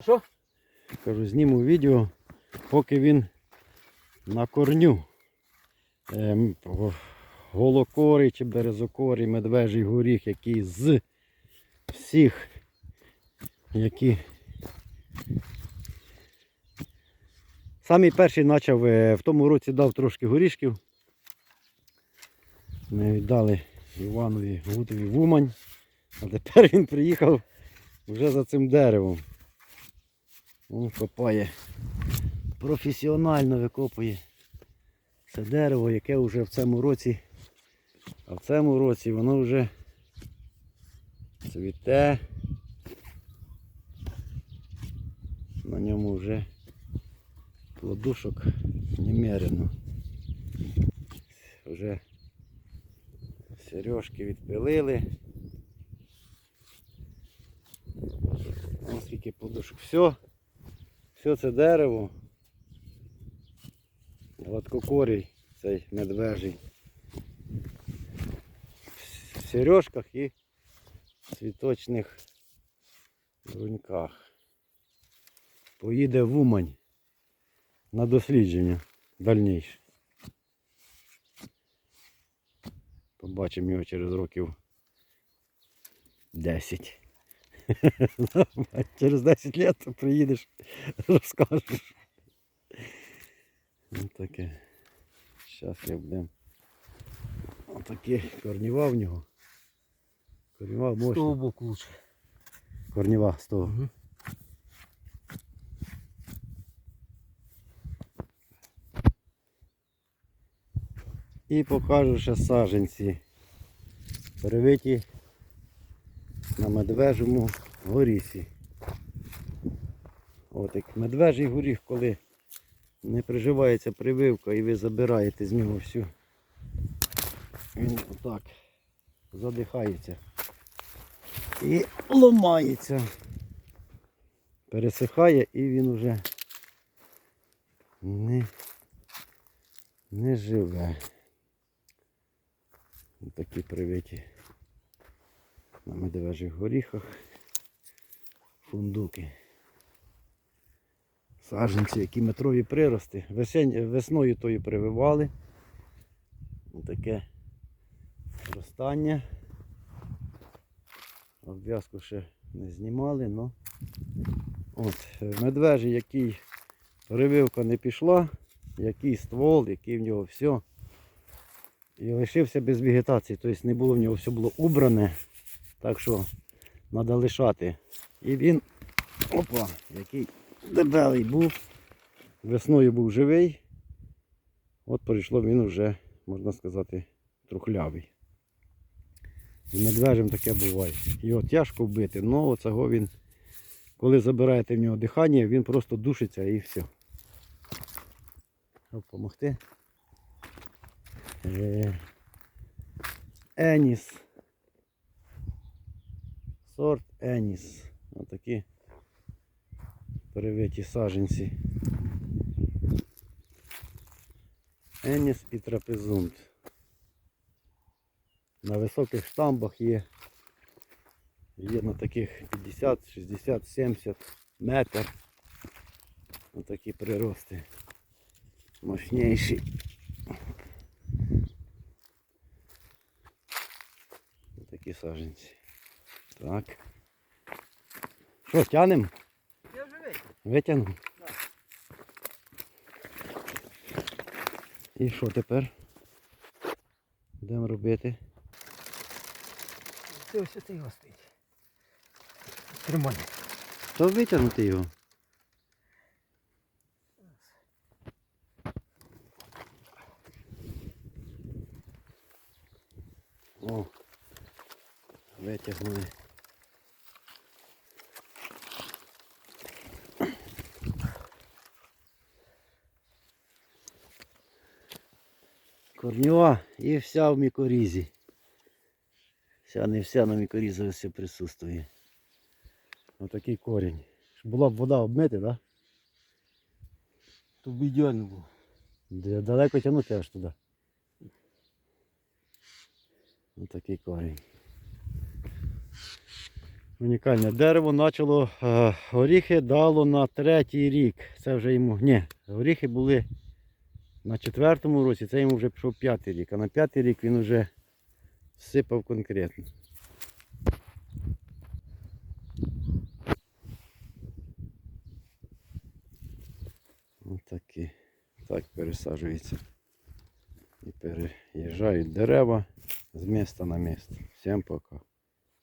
Що? Кажу, зніму відео, поки він на корню. Ем, голокорий чи березокорий, медвежий горіх, який з всіх, які Самий перший почав е, в тому році дав трошки горішків. Ми віддали Іванові Гутові в Умань, а тепер він приїхав вже за цим деревом. Він копає. Професіонально викопує це дерево, яке вже в цьому році, а в цьому році воно вже цвіте. На ньому вже плодушок немерено. Вже сережки відпилили. Ось скільки плодушок. Все, все це дерево. Гладкокорій цей медвежий. В сережках і цвіточних бруньках. Поїде в Умань на дослідження дальніше. Побачимо його через років 10. Через 10 років приїдеш, розкажеш. Ось таке. Зараз я будемо. Отакі корніва в нього. Корніва З того боку лучше. Корніва з того. Угу. І покажу ще саженці. Перевиті на медвежому горісі. От як медвежий горіх, коли не приживається прививка і ви забираєте з нього всю. Він отак задихається і ломається. Пересихає і він вже не, не живе. Такі привиті на медвежих горіхах фундуки. Саженці, які метрові прирости. Весною тою прививали. Таке зростання. Обв'язку ще не знімали, але от, медвежий, який прививка не пішла, який ствол, який в нього все. І лишився без вегетації, тобто не було в нього все було убране. Так що треба лишати. І він, опа, який дебелий був. Весною був живий. От прийшло він вже, можна сказати, трухлявий. З медвежим таке буває. Його тяжко вбити, але оцього він, коли забираєте в нього дихання, він просто душиться і все. Допомогти. Е, Еніс. Сорт Еніс. Отакі привиті саженці. Еніс і трапезунт. На високих штамбах є. Є на таких 50, 60, 70 метр. Отакі прирости. Мощніші. Такі саженці. Так. Що, тянемо? Я живий. Витягнемо. І що тепер? Будемо робити. Це ось ти його стоїть. Тримай. То витягнути його. О, витягнули. Корнева і вся в мікорізі. Вся не вся на мікорізі ось все присутствує. Отакий корінь. Щоб була б вода обмити, так? Тут би ідеально було. Да? Далеко тягнути аж туди. Отакий корінь. Унікальне дерево почало е, горіхи дало на третій рік. Це вже йому. Ні, горіхи були на четвертому році, це йому вже пішов п'ятий рік, а на п'ятий рік він вже сипав конкретно. Ось такі. Так пересаджується. І переїжджають дерева з міста на місто. Всім пока.